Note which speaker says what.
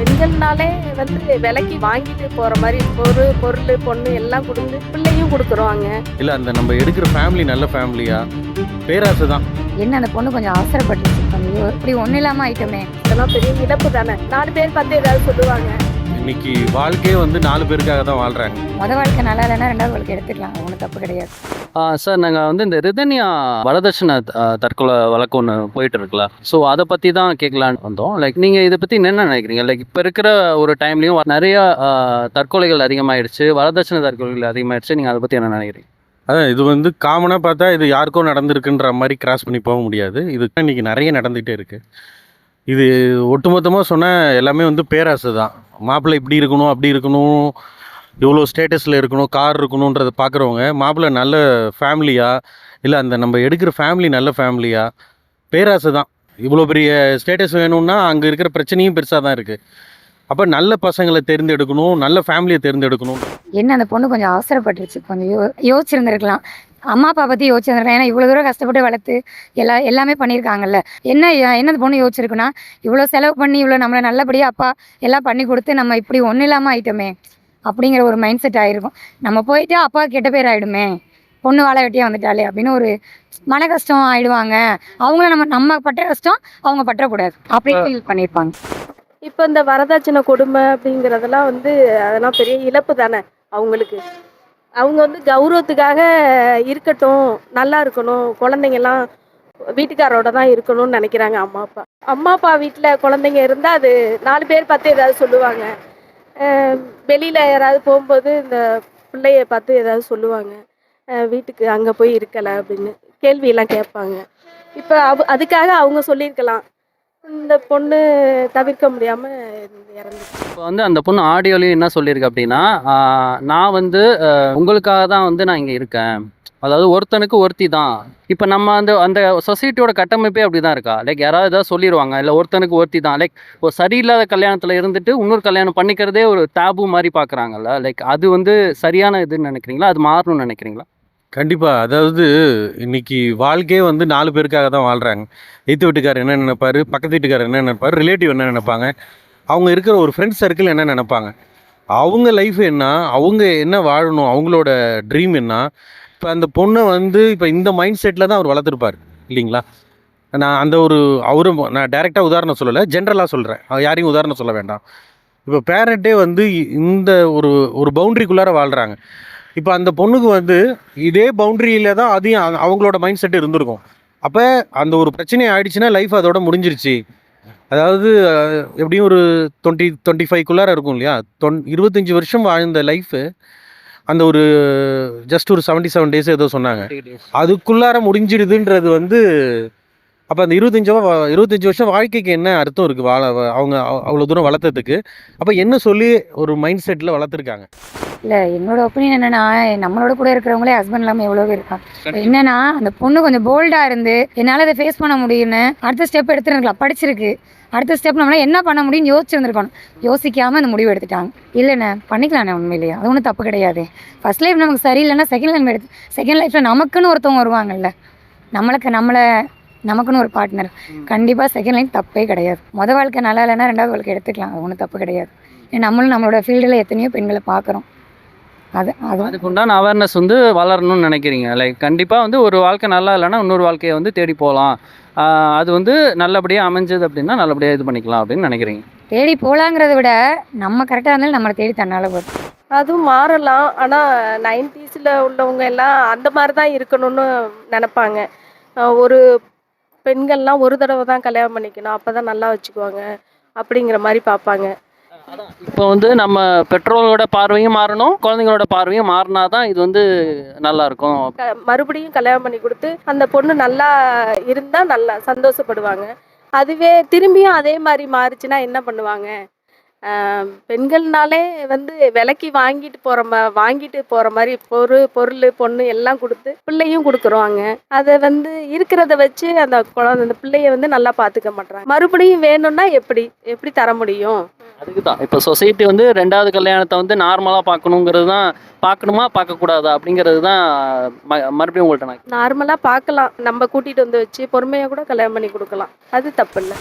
Speaker 1: பெண்கள்னாலே வந்து விலைக்கு வாங்கிட்டு போற மாதிரி ஒரு பொருள் பொண்ணு எல்லாம் கொடுத்து பிள்ளையும் கொடுக்குறோங்க
Speaker 2: இல்லை அந்த நம்ம எடுக்கிற ஃபேமிலி நல்ல ஃபேமிலியா பேராசை தான்.
Speaker 3: என்ன அந்த பொண்ணு கொஞ்சம் அவசரப்பட்டுச்சு. இப்படி ஒன்றும் இல்லாமல் ஆயிட்டோமே.
Speaker 1: இதெல்லாம் பெரிய இழப்பு தானே. நாலு பேர் பார்த்து ஏதாவது சொல்லுவாங்க.
Speaker 2: இன்னைக்கு வாழ்க்கையே வந்து நாலு பேருக்காக தான் வாழ்றாங்க.
Speaker 3: முத வாழ்க்கை நல்லா இல்லைன்னா ரெண்டாவது வாழ்க்கை எடுத்துக்கலாம் ஒன்றும் தப்பு கிடையாது.
Speaker 4: ஆ, சார் நாங்கள் வந்து இந்த ரிதன்யா வரதட்சணை தற்கொலை வழக்கு ஒன்று போயிட்டு இருக்குல்ல. ஸோ அதை பற்றி தான் கேட்கலான்னு வந்தோம். லைக் நீங்கள் இதை பற்றி என்ன நினைக்கிறீங்க? லைக் இப்போ இருக்கிற ஒரு டைம்லையும் நிறைய தற்கொலைகள் அதிகமாயிடுச்சு வரதட்சணை தற்கொலைகள் அதிகமாயிடுச்சு. நீங்கள் அதை பற்றி என்ன நினைக்கிறீங்க?
Speaker 2: அதான் இது வந்து காமனாக பார்த்தா இது யாருக்கோ நடந்திருக்குன்ற மாதிரி கிராஸ் பண்ணி போக முடியாது. இது இன்னைக்கு நிறைய நடந்துகிட்டே இருக்கு. இது ஒட்டுமொத்தமாக சொன்னால் எல்லாமே வந்து பேராசை தான். மாப்பிள்ளை இப்படி இருக்கணும் அப்படி இருக்கணும் இவ்வளோ ஸ்டேட்டஸில் இருக்கணும் கார் இருக்கணுன்றதை பார்க்குறவங்க மாப்பிள்ளை நல்ல ஃபேமிலியா? இல்லை அந்த நம்ம எடுக்கிற ஃபேமிலி நல்ல ஃபேமிலியா? பேராசை தான். இவ்வளோ பெரிய ஸ்டேட்டஸ் வேணும்னா அங்கே இருக்கிற பிரச்சனையும் பெருசாக தான் இருக்குது அப்போ நல்ல பசங்களை தேர்ந்தெடுக்கணும் நல்ல ஃபேமிலியை தேர்ந்தெடுக்கணும்.
Speaker 3: என்ன அந்த பொண்ணு கொஞ்சம் அவசரப்பட்டுருச்சு. கொஞ்சம் யோ யோசிச்சிருந்துருக்கலாம். அம்மா அப்பா பற்றி யோசிச்சிருந்துருக்கலாம் ஏன்னா இவ்வளோ தூரம் கஷ்டப்பட்டு வளர்த்து எல்லா எல்லாமே பண்ணியிருக்காங்கல்ல. என்ன என்ன பொண்ணு யோசிச்சிருக்குன்னா இவ்வளோ செலவு பண்ணி இவ்வளோ நம்மளை நல்லபடியாக அப்பா எல்லாம் பண்ணி கொடுத்து நம்ம இப்படி ஒன்றும் இல்லாமல் ஆயிட்டோமே அப்படிங்கிற ஒரு மைண்ட் செட் ஆயிருக்கும் நம்ம போயிட்டு அப்பா கெட்ட பேர் ஆயிடுமே. பொண்ணு வாழை வெட்டியே வந்துட்டாலே அப்படின்னு ஒரு மன கஷ்டம் ஆயிடுவாங்க. அவங்கள நம்ம நம்ம பட்ட கஷ்டம் அவங்க பற்றக்கூடாது. அப்படி ஃபீல் பண்ணியிருப்பாங்க.
Speaker 1: இப்போ இந்த வரதட்சணை கொடுமை அப்படிங்கிறதெல்லாம் வந்து அதெல்லாம் பெரிய இழப்பு தானே அவங்களுக்கு? அவங்க வந்து கௌரவத்துக்காக இருக்கட்டும் நல்லா இருக்கணும். குழந்தைங்கெல்லாம் வீட்டுக்காரோட தான் இருக்கணும்னு நினைக்கிறாங்க அம்மா அப்பா. அம்மா அப்பா வீட்டில் குழந்தைங்க இருந்தால் அது நாலு பேர் பார்த்து ஏதாவது சொல்லுவாங்க. வெளியில் யாராவது போகும்போது இந்த பிள்ளைய பார்த்து ஏதாவது சொல்லுவாங்க. வீட்டுக்கு அங்கே போய் இருக்கலை அப்படின்னு கேள்வியெல்லாம் கேட்பாங்க. இப்போ அவ அதுக்காக அவங்க சொல்லியிருக்கலாம். இந்த பொண்ணு தவிர்க்க முடியாமல் இறந்துச்சு.
Speaker 4: இப்போ வந்து அந்த பொண்ணு ஆடியோலையும் என்ன சொல்லியிருக்கு அப்படின்னா நான் வந்து உங்களுக்காக தான் வந்து நான் இங்கே இருக்கேன். அதாவது ஒருத்தனுக்கு ஒருத்தி தான். இப்போ நம்ம அந்த அந்த சொசைட்டியோட கட்டமைப்பே அப்படி தான் இருக்கா? லைக் யாராவது ஏதாவது சொல்லிடுவாங்க இல்லை ஒருத்தனுக்கு ஒருத்தி தான். லைக் ஒரு சரியில்லாத கல்யாணத்தில் இருந்துட்டு இன்னொரு கல்யாணம் பண்ணிக்கிறதே ஒரு டேபு மாதிரி பார்க்குறாங்கல்ல லைக் அது வந்து சரியான இதுன்னு நினைக்கிறீங்களா? அது மாறணும்னு நினைக்கிறீங்களா?
Speaker 2: கண்டிப்பாக அதாவது இன்னைக்கு வாழ்க்கையே வந்து நாலு பேருக்காக தான் வாழ்கிறாங்க எய்த்து வீட்டுக்காரர் என்ன நினைப்பார்? பக்கத்து வீட்டுக்காரர் என்ன நினைப்பார்? ரிலேட்டிவ் என்ன நினைப்பாங்க? அவங்க இருக்கிற ஒரு ஃப்ரெண்ட்ஸ் சர்க்கிள் என்ன நினைப்பாங்க? அவங்க லைஃப் என்ன? அவங்க என்ன வாழணும்? அவங்களோட ட்ரீம் என்ன? இப்போ அந்த பொண்ணை வந்து இப்போ இந்த மைண்ட் செட்டில் தான் அவர் வளர்த்துருப்பார். இல்லைங்களா? நான் அந்த ஒரு அவரும் நான் டைரெக்டாக உதாரணம் சொல்லலை. ஜென்ரலாக சொல்கிறேன் யாரையும் உதாரணம் சொல்ல வேண்டாம். இப்போ பேரண்ட்டே வந்து இந்த ஒரு ஒரு பவுண்ட்ரிக்குள்ளார வாழ்கிறாங்க இப்போ அந்த பொண்ணுக்கு வந்து இதே பவுண்டரியில் தான் அதையும் அவ- அவங்களோட மைண்ட் செட் இருந்திருக்கும். அப்போ அந்த ஒரு பிரச்சனை ஆயிடுச்சுன்னா லைஃப் அதோட முடிஞ்சிருச்சு. அதாவது எப்படியும் ஒரு டுவெண்ட்டி டுவெண்ட்டி ஃபைவ்க்குள்ளார இருக்கும் இல்லையா? தொன் இருபத்தஞ்சி வருஷம் வாழ்ந்த லைஃபு அந்த ஒரு ஜஸ்ட் ஒரு செவன்ட்டி செவன் டேஸ் ஏதோ சொன்னாங்க. அதுக்குள்ளார முடிஞ்சிடுதுன்றது வந்து அப்போ அந்த இருபத்தஞ்சு இருபத்தஞ்சு வருஷம் வாழ்க்கைக்கு என்ன அர்த்தம் இருக்குது வாழ அவங்க அவ்- அவ்வளோ தூரம் வளர்த்ததுக்கு. அப்போ என்ன சொல்லி ஒரு மைண்ட் செட்டில் வளர்த்துருக்காங்க?
Speaker 3: இல்லை என்னோட ஒப்பீனியன் என்னன்னா நம்மளோட கூட இருக்கிறவங்களே ஹஸ்பண்ட் இல்லாமல் எவ்வளோ பேர் இருக்காங்க என்னன்னா அந்த பொண்ணு கொஞ்சம் போல்டாக இருந்து என்னால் அதை ஃபேஸ் பண்ண முடியும்னு அடுத்த ஸ்டெப் எடுத்துருக்கலாம். படிச்சிருக்கு. அடுத்த ஸ்டெப் நம்மளால என்ன பண்ண முடியும்னு யோசிச்சிருந்துருக்கணும். யோசிக்காம அந்த முடிவு எடுத்துட்டாங்க. இல்லைண்ணே பண்ணிக்கலாண்ணே உண்மையிலேயே. அது ஒன்றும் தப்பு கிடையாது. ஃபர்ஸ்ட் லைஃப் நமக்கு சரியில்லைன்னா செகண்ட் லைஃப் எடுத்து செகண்ட் லைஃப்பில் நமக்குன்னு ஒருத்தவங்க வருவாங்கல்ல. நம்மளுக்கு நம்மளை நமக்குன்னு ஒரு பார்ட்னர் கண்டிப்பாக செகண்ட் லைஃப் தப்பே கிடையாது. முத வாழ்க்கை நல்லா இல்லைன்னா ரெண்டாவது வாழ்க்கை எடுத்துக்கலாம். அது ஒன்றும் தப்பு கிடையாது. ஏன்னா நம்மளும் நம்மளோட ஃபீல்டில் எத்தனையோ பெண்களை பார்க்குறோம். அது அது.
Speaker 4: அதுக்கு உண்டான அவேர்னஸ் வந்து வளரணும்னு நினைக்கிறீங்க. லைக் கண்டிப்பாக வந்து ஒரு வாழ்க்கை நல்லா இல்லைன்னா இன்னொரு வாழ்க்கையை வந்து தேடி போகலாம். அது வந்து நல்லபடியாக அமைஞ்சது அப்படின்னா நல்லபடியாக இது பண்ணிக்கலாம் அப்படின்னு நினைக்கிறீங்க.
Speaker 3: தேடி போகலாங்கிறத விட நம்ம கரெக்டாக இருந்தாலும் நம்மளை தேடி தன்னால் வரும்
Speaker 1: அதுவும் மாறலாம். ஆனால் நைன்டிஸில் உள்ளவங்க எல்லாம் அந்த மாதிரி தான் இருக்கணும்னு நினைப்பாங்க. ஒரு பெண்கள்லாம் ஒரு தடவை தான் கல்யாணம் பண்ணிக்கணும் அப்போ தான் நல்லா வச்சுக்குவாங்க அப்படிங்கிற மாதிரி பார்ப்பாங்க.
Speaker 4: இப்போ வந்து நம்ம பெற்றோர்களோட பார்வையும் மாறணும் குழந்தைங்களோட பார்வையும் மாறினா தான் இது வந்து நல்லா இருக்கும்.
Speaker 1: மறுபடியும் கல்யாணம் பண்ணி கொடுத்து அந்த பொண்ணு நல்லா இருந்தால் நல்லா சந்தோஷப்படுவாங்க. அதுவே திரும்பியும் அதே மாதிரி மாறுச்சுன்னா என்ன பண்ணுவாங்க? பெண்கள்னாலே வந்து விலைக்கு வாங்கிட்டு போகிற மா வாங்கிட்டு போகிற மாதிரி பொருள் பொருள் பொண்ணு எல்லாம் கொடுத்து பிள்ளையும் கொடுக்குறோங்க அதை வந்து இருக்கிறத வச்சு அந்த குழந்தை அந்த பிள்ளைய வந்து நல்லா பார்த்துக்க மாட்றாங்க. மறுபடியும் வேணும்னா எப்படி? எப்படி தர முடியும்?
Speaker 4: அதுக்கு தான் இப்போ சொசைட்டி வந்து ரெண்டாவது கல்யாணத்தை வந்து நார்மலாக பார்க்கணுங்கிறது தான் பார்க்கணுமா பார்க்கக்கூடாதா அப்படிங்கிறது தான் மறுபடியும் உங்கள்கிட்ட நான்
Speaker 1: நார்மலாக பார்க்கலாம். நம்ம கூட்டிகிட்டு வந்து வச்சு பொறுமையாக கூட கல்யாணம் பண்ணி கொடுக்கலாம். அது தப்பு இல்லை.